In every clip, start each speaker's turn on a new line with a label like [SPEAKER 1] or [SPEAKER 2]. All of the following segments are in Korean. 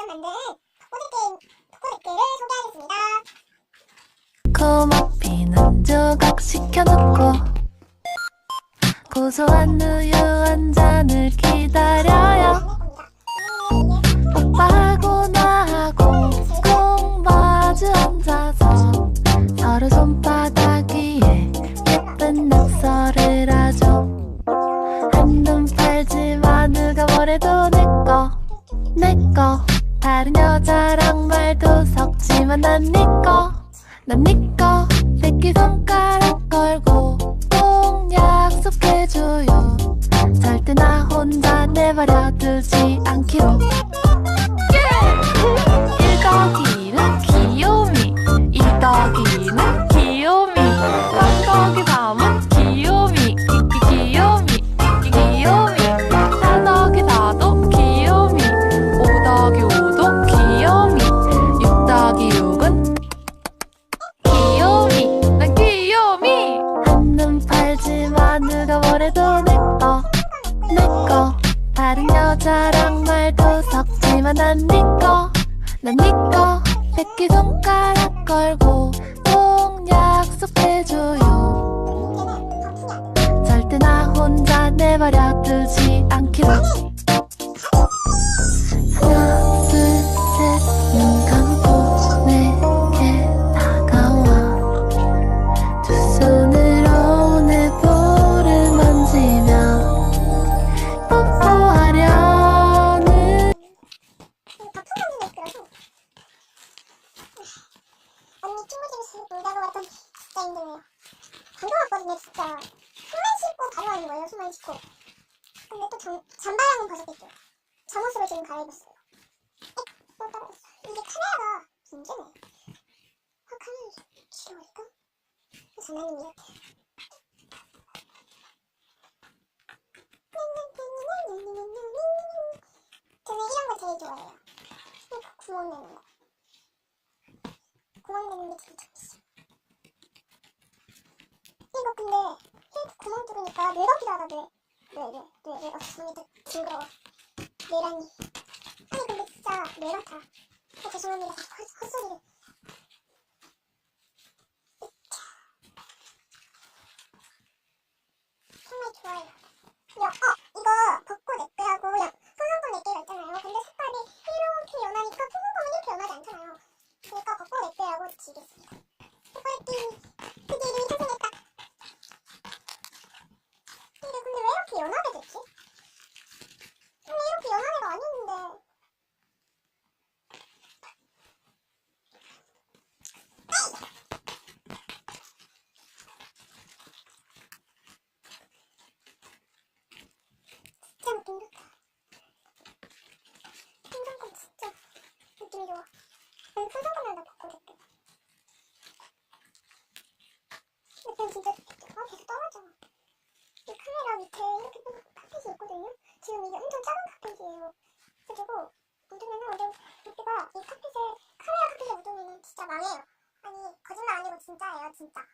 [SPEAKER 1] 직접 만든 벚꽃 게임, 벚꽃 댓글을 소개하겠습니다.
[SPEAKER 2] 코머피는 조각 시켜놓고 고소한 우유 한 잔을 기다려요. 오빠하고 나하고 꼭 마주 앉아서 서로 손바닥 위에 예쁜 낙서를 하죠. 한눈 팔지마 누가 뭐래도 내꺼 내꺼 다른 여자랑 말도 섞지만 난 니꺼 난 니꺼. 새끼 손가락 걸고 꼭 약속해줘요. 절대 나 혼자 내버려 두지 않기로. 일 더기는 귀요미 일 더기는 귀요미. 3 더하기 밤 뭐래도 내꺼 내꺼 다른 여자랑 말도 섞지만 난 니꺼 난 니꺼 새끼 손가락 걸고 꼭 약속해줘요. 절대 나 혼자 내버려 두지 않기로
[SPEAKER 1] 진짜 힘드네요. 방금 왔거든요 진짜. 숨만 씻고 하는 거예요 숨만 씻고. 근데 또 잠, 잠바랑은 벗었겠죠. 잠옷으로 지금 갈아입었어요. 어? 또 떨어졌어. 이게 카메라가 문제네. 아 카메라 길어볼까? 장난인 것 같아. 저는 이런 거 제일 좋아해요. 구멍 내는 거. 구멍 내는 게 제일 좋지. 이거 근데 이렇게 구멍 뚫으니까 뇌가 하다 뇌. 뇌, 뇌, 뇌, 뇌. 어, 손이 더 징그러워. 뇌라니. 아니 근데 진짜 뇌 같아. 아, 죄송합니다. 헛, 헛소리를. 으차. 정말 좋아요. 야, 어, 이거 벚꽃 액배하고 야, 소상권 액배가 있잖아요. 근데 색깔이 이렇게 연하니까 소상권은 이렇게 연하지 않잖아요. 그러니까 벚꽃 액배하고 지겠습니다. 벚꽃 액배 드디어 이름이 탄생했다. 근데 근데 왜 이렇게 연하게 됐지? 근데 이렇게 연하게가 아니었는데. 진짜 느낌 좋다. 풍선껌 진짜 느낌 좋아. 아니 난다 벚꽃 액배. 느낌 진짜 아 계속 떨어져. 이 카메라 밑에 이렇게 또 카펫이 있거든요. 지금 이게 엄청 작은 카펫이에요. 그리고 묻으면은 원래 여기가 이 카펫에 카메라 카펫에 묻으면은 진짜 망해요. 아니 거짓말 아니고 진짜예요 진짜.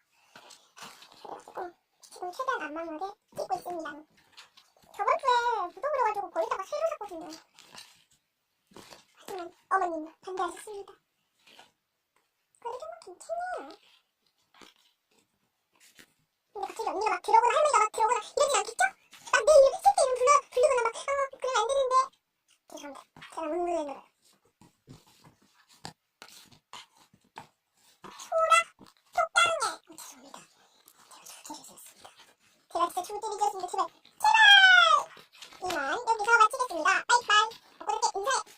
[SPEAKER 1] 그래가지고 지금 최대한 안 망하게 찍고 있습니다. 저번 주에 묻어버려가지고 버리다가 새로 샀거든요. 하지만 어머님 반대하셨습니다. 그래도 뭐 괜찮네요. 근데 갑자기 언니가 막 들어오거나 할머니가 막 들어오거나 이러진 않겠죠? 막 내 이름 쓸때 이름 불러, 부르거나 막 어, 그러면 안 되는데 죄송합니다. 제가 문문을 놀아요. 소라 속당해 어, 죄송합니다. 제가 진짜 조개를 지었습니다. 제발 제발 이만 여기서 마치겠습니다. 빠이빠이. 액배 인사해.